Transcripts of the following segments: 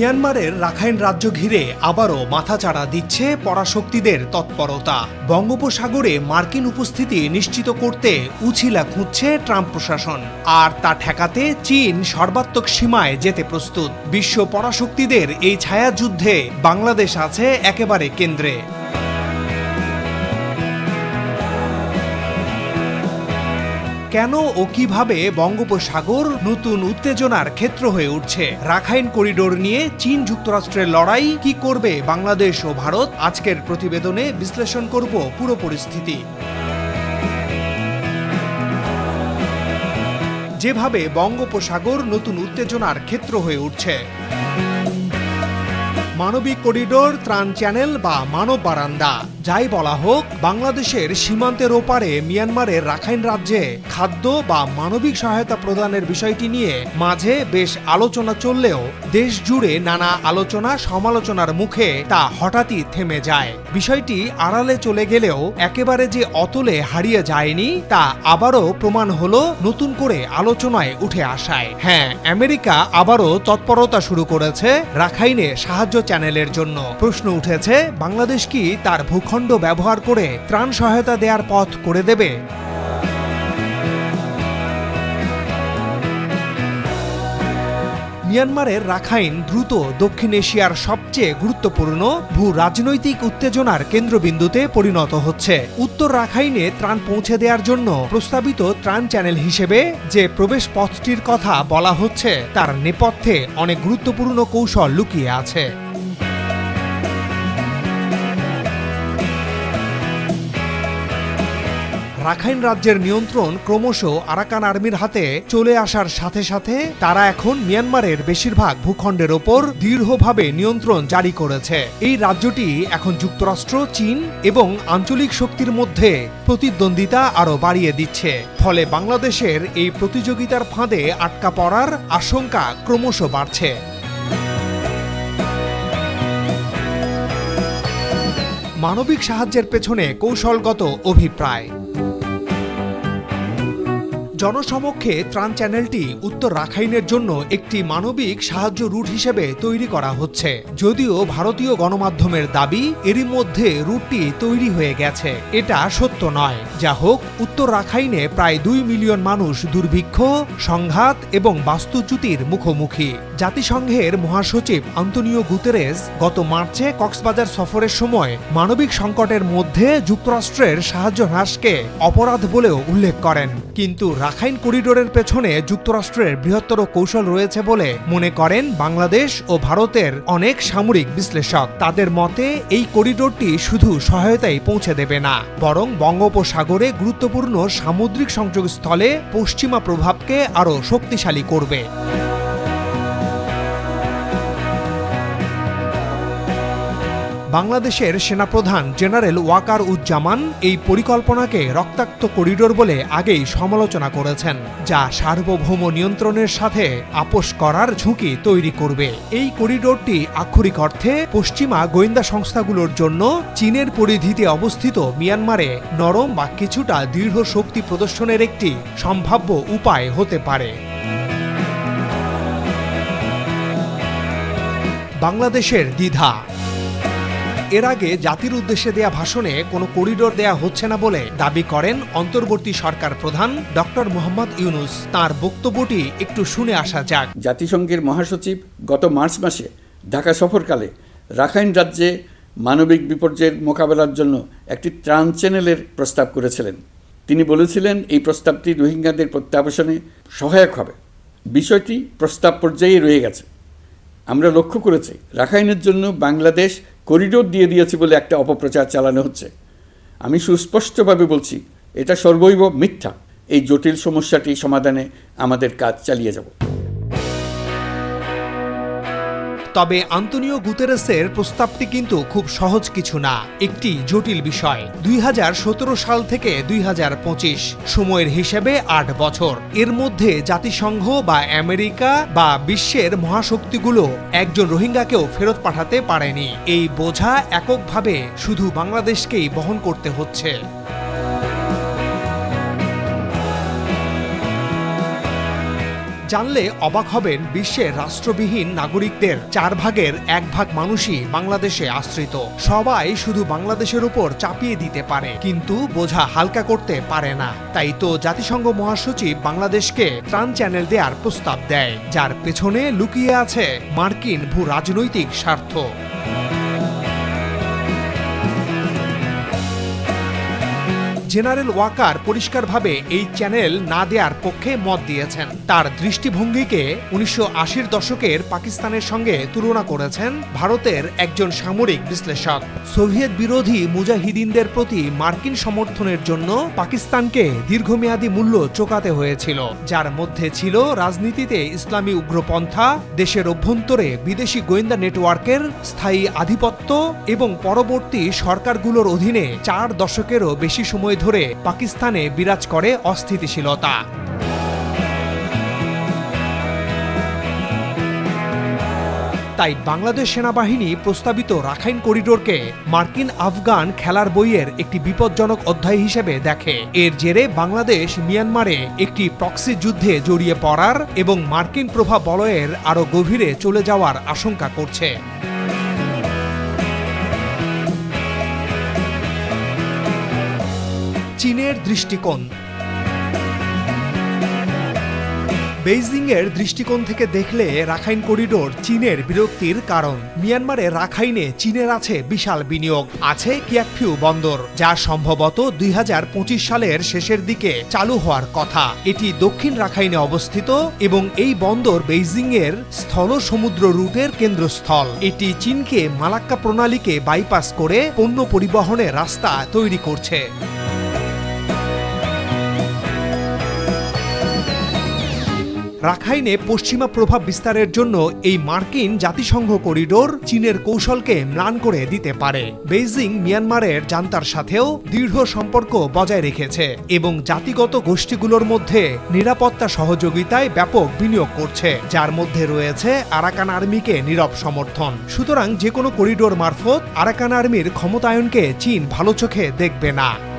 মিয়ানমারের রাখাইন রাজ্য ঘিরে আবারও মাথাচাড়া দিচ্ছে পরাশক্তিদের তৎপরতা। বঙ্গোপসাগরে মার্কিন উপস্থিতি নিশ্চিত করতে উছিলা খুঁজছে ট্রাম্প প্রশাসন। আর তা ঠেকাতে চীন সর্বাত্মক সীমায় যেতে প্রস্তুত। বিশ্ব পরাশক্তিদের এই ছায়াযুদ্ধে বাংলাদেশ আছে একেবারে কেন্দ্রে। কেন ও কীভাবে বঙ্গোপসাগর নতুন উত্তেজনার ক্ষেত্র হয়ে উঠছে? রাখাইন করিডোর নিয়ে চীন যুক্তরাষ্ট্রের লড়াই কি করবে বাংলাদেশ ও ভারত? আজকের প্রতিবেদনে বিশ্লেষণ করব পুরো পরিস্থিতি। যেভাবে বঙ্গোপসাগর নতুন উত্তেজনার ক্ষেত্র হয়ে উঠছে। মানবিক করিডোর, ত্রাণ চ্যানেল বা মানব বারান্দা। যাই বলা হোক, বাংলাদেশের সীমান্তের ওপারে মিয়ানমারের রাখাইন রাজ্যে খাদ্য বা মানবিক সহায়তা প্রদানের বিষয়টি নিয়ে মাঝে বেশ আলোচনা চললেও দেশ জুড়ে নানা আলোচনা, সমালোচনার মুখে তা হঠাৎই থেমে যায়। বিষয়টি আড়ালে চলে গেলেও একেবারে যে অতলে হারিয়ে যায়নি, তা আবারও প্রমাণ হলো নতুন করে আলোচনায় উঠে আসায়। হ্যাঁ আমেরিকা আবারও তৎপরতা শুরু করেছে, রাখাইনে সাহায্য চ্যানেলের জন্য। প্রশ্ন উঠেছে, বাংলাদেশ কি তার ভূখণ্ড ব্যবহার করে ত্রাণ সহায়তা দেওয়ার পথ করে দেবে? মিয়ানমারের রাখাইন দ্রুত দক্ষিণ এশিয়ার সবচেয়ে গুরুত্বপূর্ণ ভূ রাজনৈতিক উত্তেজনার কেন্দ্রবিন্দুতে পরিণত হচ্ছে। উত্তর রাখাইনে ত্রাণ পৌঁছে দেওয়ার জন্য প্রস্তাবিত ত্রাণ চ্যানেল হিসেবে যে প্রবেশ পথটির কথা বলা হচ্ছে, তার নেপথ্যে অনেক গুরুত্বপূর্ণ কৌশল লুকিয়ে আছে। রাখাইন রাজ্যের নিয়ন্ত্রণ ক্রমশ আরাকান আর্মির হাতে চলে আসার সাথে সাথে তারা এখন মিয়ানমারের বেশিরভাগ ভূখণ্ডের ওপর দৃঢ়ভাবে নিয়ন্ত্রণ জারি করেছে। এই রাজ্যটি এখন যুক্তরাষ্ট্র, চীন এবং আঞ্চলিক শক্তির মধ্যে প্রতিদ্বন্দ্বিতা আরও বাড়িয়ে দিচ্ছে। ফলে বাংলাদেশের এই প্রতিযোগিতার ফাঁদে আটকা পড়ার আশঙ্কা ক্রমশ বাড়ছে। মানবিক সাহায্যের পেছনে কৌশলগত অভিপ্রায়। জনসমক্ষে ত্রাণ চ্যানেলটি উত্তর রাখাইনের জন্য একটি মানবিক সাহায্য রুট হিসেবে তৈরি করা হচ্ছে। যদিও ভারতীয় গণমাধ্যমের দাবি, এরই মধ্যে রুটটি তৈরি হয়ে গেছে। এটা সত্য নয়। যা হোক, উত্তর রাখাইনে প্রায় দুই মিলিয়ন মানুষ দুর্ভিক্ষ, সংঘাত এবং বাস্তুচ্যুতির মুখোমুখি। জাতিসংঘের মহাসচিব আন্তনিও গুতেরেস গত মার্চে কক্সবাজার সফরের সময় মানবিক সংকটের মধ্যে যুক্তরাষ্ট্রের সাহায্য হ্রাসকে অপরাধ বলেও উল্লেখ করেন। কিন্তু রাখাইন করিডোরের পেছনে যুক্তরাষ্ট্রের বৃহত্তর কৌশল রয়েছে বলে মনে করেন বাংলাদেশ ও ভারতের অনেক সামরিক বিশ্লেষক। তাদের মতে, এই করিডোরটি শুধু সহায়তাই পৌঁছে দেবে না, বরং বঙ্গোপসাগরে গুরুত্বপূর্ণ সামুদ্রিক সংযোগস্থলে পশ্চিমা প্রভাবকে আরও শক্তিশালী করবে। বাংলাদেশের সেনাপ্রধান জেনারেল ওয়াকার উজ্জামান এই পরিকল্পনাকে রক্তাক্ত করিডোর বলে আগেই সমালোচনা করেছেন, যা সার্বভৌম নিয়ন্ত্রণের সাথে আপোষ করার ঝুঁকি তৈরি করবে। এই করিডোরটি আক্ষরিক অর্থে পশ্চিমা গোয়েন্দা সংস্থাগুলোর জন্য চীনের পরিধিতে অবস্থিত মিয়ানমারে নরম বা কিছুটা দৃঢ় শক্তি প্রদর্শনের একটি সম্ভাব্য উপায় হতে পারে। বাংলাদেশের দ্বিধা এর আগে জাতির উদ্দেশ্যে দেয়া ভাষণে কোনো করিডোর দেয়া হচ্ছে না বলে দাবি করেন অন্তর্বর্তী সরকার প্রধান ডক্টর মোহাম্মদ ইউনুস। তার বক্তব্যটি একটু শুনে আসা যাক। জাতিসংঘের মহাসচিব গত মার্চ মাসে ঢাকা সফরকালে রাখাইন রাজ্যে মানবিক বিপর্যয়ের মোকাবেলার জন্য একটি ত্রাণ চ্যানেলের প্রস্তাব করেছিলেন। তিনি বলেছিলেন, এই প্রস্তাবটি রোহিঙ্গাদের প্রত্যাবাসনে সহায়ক হবে। বিষয়টি প্রস্তাব পর্যায়ে রয়ে গেছে। আমরা লক্ষ্য করেছি, রাখাইনের জন্য বাংলাদেশ করিডোর দিয়ে দিয়েছি বলে একটা অপপ্রচার চালানো হচ্ছে। আমি সুস্পষ্টভাবে বলছি, এটা সর্বৈব মিথ্যা। এই জটিল সমস্যাটি সমাধানে আমাদের কাজ চালিয়ে যাব। তবে আন্তনিও গুতেরেসের প্রস্তাবটি কিন্তু খুব সহজ কিছু না। একটি জটিল বিষয়, দুই হাজার সতেরো সাল থেকে দুই হাজার পঁচিশ, সময়ের হিসেবে আট বছর। এর মধ্যে জাতিসংঘ বা আমেরিকা বা বিশ্বের মহাশক্তিগুলো একজন রোহিঙ্গাকেও ফেরত পাঠাতে পারেনি। এই বোঝা এককভাবে শুধু বাংলাদেশকেই বহন করতে হচ্ছে। জানলে অবাক হবেন বিশ্বের রাষ্ট্রবিহীন নাগরিকদের। চার ভাগের এক ভাগ মানুষই বাংলাদেশে আশ্রিত। সবাই শুধু বাংলাদেশের উপর চাপিয়ে দিতে পারে, কিন্তু বোঝা হালকা করতে পারে না। তাই তো জাতিসংঘ মহাসচিব বাংলাদেশকে ত্রাণ চ্যানেল দেওয়ার প্রস্তাব দেয়, যার পেছনে লুকিয়ে আছে মার্কিন ভূ রাজনৈতিক স্বার্থ। জেনারেল ওয়াকার পরিষ্কারভাবে এই চ্যানেল না দেওয়ার পক্ষে মত দিয়েছেন। তার দৃষ্টিভঙ্গিকে উনিশশো আশির দশকের পাকিস্তানের সঙ্গে তুলনা করেছেন ভারতের একজন সামরিক বিশ্লেষক। সোভিয়েত বিরোধী মুজাহিদিনদের প্রতি মার্কিন সমর্থনের জন্য পাকিস্তানকে দীর্ঘমেয়াদী মূল্য চোকাতে হয়েছিল, যার মধ্যে ছিল রাজনীতিতে ইসলামী উগ্রপন্থা, দেশের অভ্যন্তরে বিদেশি গোয়েন্দা নেটওয়ার্কের স্থায়ী আধিপত্য এবং পরবর্তী সরকারগুলোর অধীনে চার দশকেরও বেশি সময় ধরে পাকিস্তানে বিরাজ করে অস্থিতিশীলতা। তাই বাংলাদেশ সেনাবাহিনী প্রস্তাবিত রাখাইন করিডোরকে মার্কিন আফগান খেলার বইয়ের একটি বিপজ্জনক অধ্যায় হিসেবে দেখে। এর জেরে বাংলাদেশ মিয়ানমারে একটি প্রক্সি যুদ্ধে জড়িয়ে পড়ার এবং মার্কিন প্রভাব বলয়ের আরও গভীরে চলে যাওয়ার আশঙ্কা করছে। চীনের দৃষ্টিকোণ। বেইজিং এর দৃষ্টিকোণ থেকে দেখলে রাখাইন করিডোর চীনের বিরক্তির কারণ। মিয়ানমারে রাখাইনে চীনের আছে বিশাল বিনিয়োগ। আছে কিয়াকফিউ বন্দর, যা সম্ভবত দুই হাজার পঁচিশ সালের শেষের দিকে চালু হওয়ার কথা। এটি দক্ষিণ রাখাইনে অবস্থিত এবং এই বন্দর বেইজিং এর স্থল সমুদ্র রুটের কেন্দ্রস্থল। এটি চীনকে মালাক্কা প্রণালীকে বাইপাস করে পণ্য পরিবহনের রাস্তা তৈরি করছে। রাখাইনে পশ্চিমা প্রভাব বিস্তারের জন্য এই মার্কিন জাতিসংঘ করিডোর চীনের কৌশলকে ম্লান করে দিতে পারে। বেইজিং, মিয়ানমারের জান্তার সাথেও দৃঢ় সম্পর্ক বজায় রেখেছে এবং জাতিগত গোষ্ঠীগুলোর মধ্যে নিরাপত্তা সহযোগিতায় ব্যাপক বিনিয়োগ করছে, যার মধ্যে রয়েছে আরাকান আর্মিকে নীরব সমর্থন। সুতরাং যে কোনো করিডোর মারফত আরাকান আর্মির ক্ষমতায়নকে চীন ভালো চোখে দেখবে না।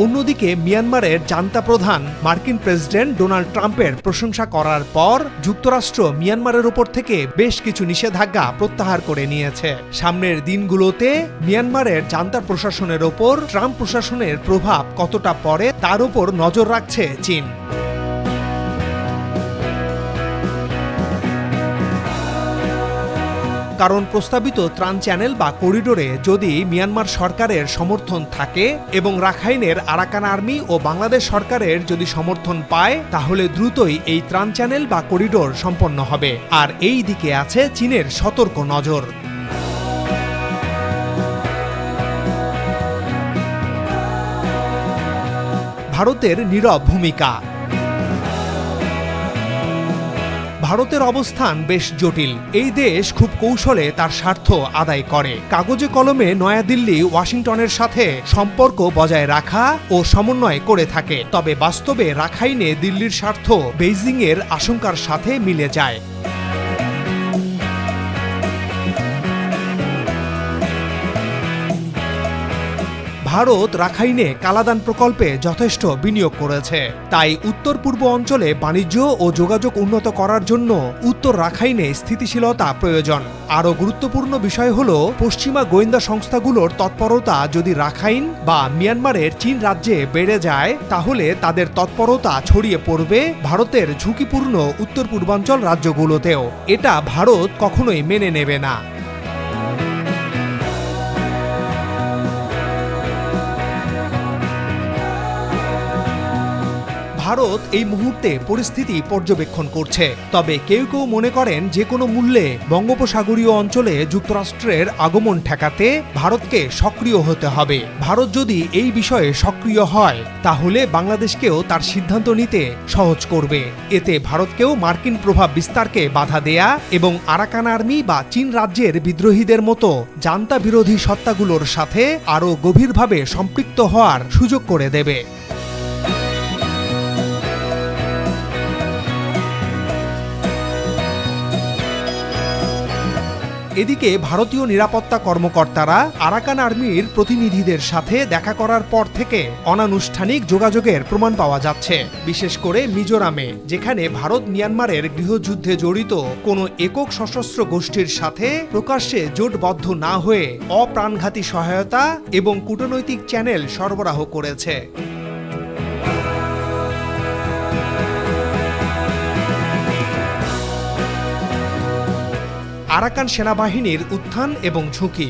অন্যদিকে মিয়ানমারের জান্তা প্রধান মার্কিন প্রেসিডেন্ট ডোনাল্ড ট্রাম্পের প্রশংসা করার পর যুক্তরাষ্ট্র মিয়ানমারের উপর থেকে বেশ কিছু নিষেধাজ্ঞা প্রত্যাহার করে নিয়েছে। সামনের দিনগুলোতে মিয়ানমারের জান্তা প্রশাসনের ওপর ট্রাম্প প্রশাসনের প্রভাব কতটা পড়ে তার উপর নজর রাখছে চীন। কারণ প্রস্তাবিত ত্রাণ চ্যানেল বা করিডোরে যদি মিয়ানমার সরকারের সমর্থন থাকে এবং রাখাইনের আরাকান আর্মি ও বাংলাদেশ সরকারের যদি সমর্থন পায়, তাহলে দ্রুতই এই ত্রাণ চ্যানেল বা করিডোর সম্পন্ন হবে। আর এই দিকে আছে চীনের সতর্ক নজর। ভারতের নীরব ভূমিকা। ভারতের অবস্থান বেশ জটিল। এই দেশ খুব কৌশলে তার স্বার্থ আদায় করে। কাগজে কলমে নয়াদিল্লি, ওয়াশিংটনের সাথে সম্পর্ক বজায় রাখা ও সমন্বয় করে থাকে। তবে বাস্তবে রাখাইনে দিল্লির স্বার্থ বেইজিংয়ের আশঙ্কার সাথে মিলে যায়। ভারত রাখাইনে কালাদান প্রকল্পে যথেষ্ট বিনিয়োগ করেছে। তাই উত্তর পূর্ব অঞ্চলে বাণিজ্য ও যোগাযোগ উন্নত করার জন্য উত্তর রাখাইনে স্থিতিশীলতা প্রয়োজন। আরও গুরুত্বপূর্ণ বিষয় হল, পশ্চিমা গোয়েন্দা সংস্থাগুলোর তৎপরতা যদি রাখাইন বা মিয়ানমারের চীন রাজ্যে বেড়ে যায়, তাহলে তাদের তৎপরতা ছড়িয়ে পড়বে ভারতের ঝুঁকিপূর্ণ উত্তর পূর্বাঞ্চল রাজ্যগুলোতেও। এটা ভারত কখনোই মেনে নেবে না। ভারত এই মুহূর্তে পরিস্থিতি পর্যবেক্ষণ করছে। তবে কেউ কেউ মনে করেন যে কোনো মূল্যে বঙ্গোপসাগরীয় অঞ্চলে যুক্তরাষ্ট্রের আগমন ঠেকাতে ভারতকে সক্রিয় হতে হবে। ভারত যদি এই বিষয়ে সক্রিয় হয়, তাহলে বাংলাদেশকেও তার সিদ্ধান্ত নিতে সহজ করবে। এতে ভারতকেও মার্কিন প্রভাব বিস্তারকে বাধা দেয়া এবং আরাকান আর্মি বা চীন রাজ্যের বিদ্রোহীদের মতো জান্তা বিরোধী সত্তাগুলোর সাথে আরও গভীরভাবে সম্পৃক্ত হওয়ার সুযোগ করে দেবে। এদিকে ভারতীয় নিরাপত্তা কর্মকর্তারা আরাকান আর্মির প্রতিনিধিদের সাথে দেখা করার পর থেকে অনানুষ্ঠানিক যোগাযোগের প্রমাণ পাওয়া যাচ্ছে। বিশেষ করে মিজোরামে, যেখানে ভারত মিয়ানমারের গৃহযুদ্ধে জড়িত কোনো একক সশস্ত্র গোষ্ঠীর সাথে প্রকাশ্যে জোটবদ্ধ না হয়ে অপ্রাণঘাতী সহায়তা এবং কূটনৈতিক চ্যানেল সরবরাহ করেছে। আরাকান সেনাবাহিনীর উত্থান এবং ঝুঁকি।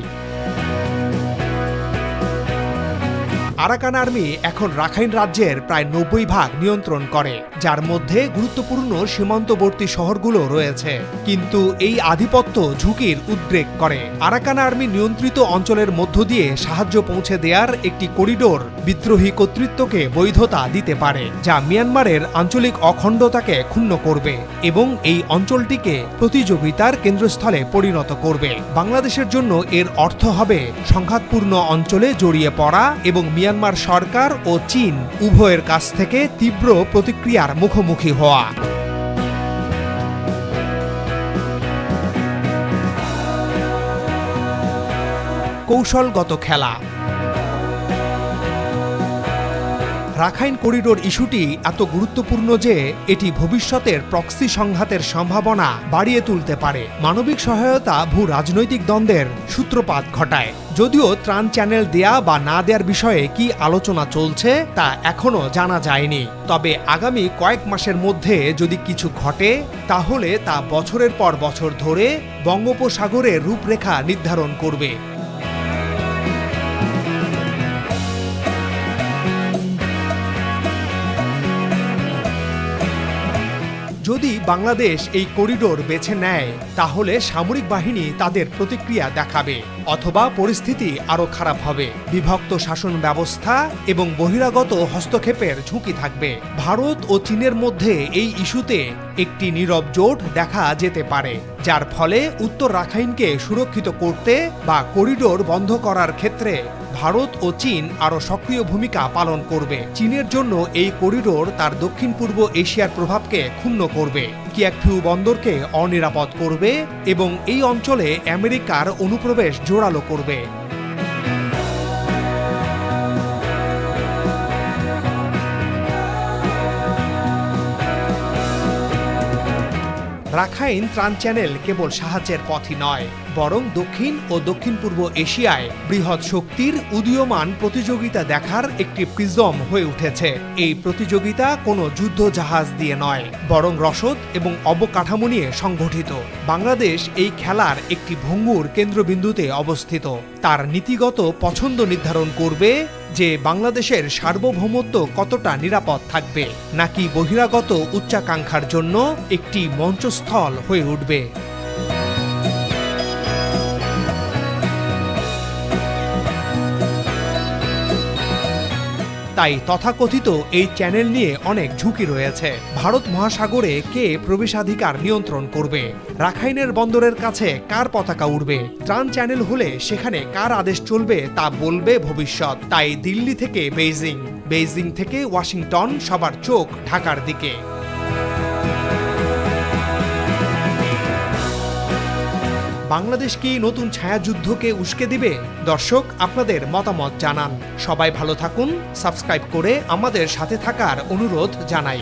আরাকান আর্মি এখন রাখাইন রাজ্যের প্রায় নব্বই ভাগ নিয়ন্ত্রণ করে, যার মধ্যে গুরুত্বপূর্ণ সীমান্তবর্তী শহরগুলো রয়েছে। কিন্তু এই আধিপত্য ঝুঁকির উদ্রেক করে। আরাকান আর্মি নিয়ন্ত্রিত অঞ্চলের মধ্য দিয়ে সাহায্য পৌঁছে দেওয়ার একটি করিডোর বিদ্রোহী কর্তৃত্বকে বৈধতা দিতে পারে, যা মিয়ানমারের আঞ্চলিক অখণ্ডতাকে ক্ষুণ্ণ করবে এবং এই অঞ্চলটিকে প্রতিযোগিতার কেন্দ্রস্থলে পরিণত করবে। বাংলাদেশের জন্য এর অর্থ হবে সংঘাতপূর্ণ অঞ্চলে জড়িয়ে পড়া এবং মিয়ানমার সরকার ও চীন উভয়ের কাছ থেকে তীব্র প্রতিক্রিয়ার মুখোমুখি হওয়া। কৌশলগত খেলা রাখাইন করিডোর ইস্যুটি এত গুরুত্বপূর্ণ যে এটি ভবিষ্যতের প্রক্সি সংঘাতের সম্ভাবনা বাড়িয়ে তুলতে পারে। মানবিক সহায়তা ভূ রাজনৈতিক দ্বন্দ্বের সূত্রপাত ঘটায়। যদিও ত্রাণ চ্যানেল দেয়া বা না দেওয়ার বিষয়ে কি আলোচনা চলছে তা এখনও জানা যায়নি। তবে আগামী কয়েক মাসের মধ্যে যদি কিছু ঘটে, তাহলে তা বছরের পর বছর ধরে বঙ্গোপসাগরের রূপরেখা নির্ধারণ করবে। যদি বাংলাদেশ এই করিডোর বেছে নেয়, তাহলে সামরিক বাহিনী তাদের প্রতিক্রিয়া দেখাবে, অথবা পরিস্থিতি আরও খারাপ হবে। বিভক্ত শাসন ব্যবস্থা এবং বহিরাগত হস্তক্ষেপের ঝুঁকি থাকবে। ভারত ও চীনের মধ্যে এই ইস্যুতে একটি নীরব জোট দেখা যেতে পারে, যার ফলে উত্তর রাখাইনকে সুরক্ষিত করতে বা করিডোর বন্ধ করার ক্ষেত্রে ভারত ও চীন আরও সক্রিয় ভূমিকা পালন করবে। চীনের জন্য এই করিডোর তার দক্ষিণ পূর্ব এশিয়ার প্রভাবকে ক্ষুণ্ণ করবে। কিয়াকফিউ বন্দরকে অনিরাপদ করবে এবং এই অঞ্চলে আমেরিকার অনুপ্রবেশ জোরালো করবে। রাখাইন ত্রাণ চ্যানেল কেবল সাহায্যের পথই নয়, বরং দক্ষিণ ও দক্ষিণ পূর্ব এশিয়ায় বৃহৎ শক্তির উদীয়মান প্রতিযোগিতা দেখার একটি প্রিজম হয়ে উঠেছে। এই প্রতিযোগিতা কোনো যুদ্ধ জাহাজ দিয়ে নয়, বরং রসদ এবং অবকাঠামো নিয়ে সংগঠিত বাংলাদেশ এই খেলার একটি ভঙ্গুর কেন্দ্রবিন্দুতে অবস্থিত। তার নীতিগত পছন্দ নির্ধারণ করবে যে বাংলাদেশের সার্বভৌমত্ব কতটা নিরাপদ থাকবে নাকি বহিরাগত উচ্চাকাঙ্ক্ষার জন্য একটি মঞ্চস্থল হয়ে উঠবে। তাই তথাকথিত এই চ্যানেল নিয়ে অনেক ঝুঁকি রয়েছে। ভারত মহাসাগরে কে প্রবেশাধিকার নিয়ন্ত্রণ করবে? রাখাইনের বন্দরের কাছে কার পতাকা উড়বে? ত্রাণ চ্যানেল হলে সেখানে কার আদেশ চলবে তা বলবে ভবিষ্যৎ। তাই দিল্লি থেকে বেইজিং বেইজিং থেকে ওয়াশিংটন সবার চোখ ঢাকার দিকে। বাংলাদেশ কি নতুন ছায়াযুদ্ধকে উস্কে দিবে? দর্শক, আপনাদের মতামত জানান। সবাই ভালো থাকুন, সাবস্ক্রাইব করে আমাদের সাথে থাকার অনুরোধ জানাই।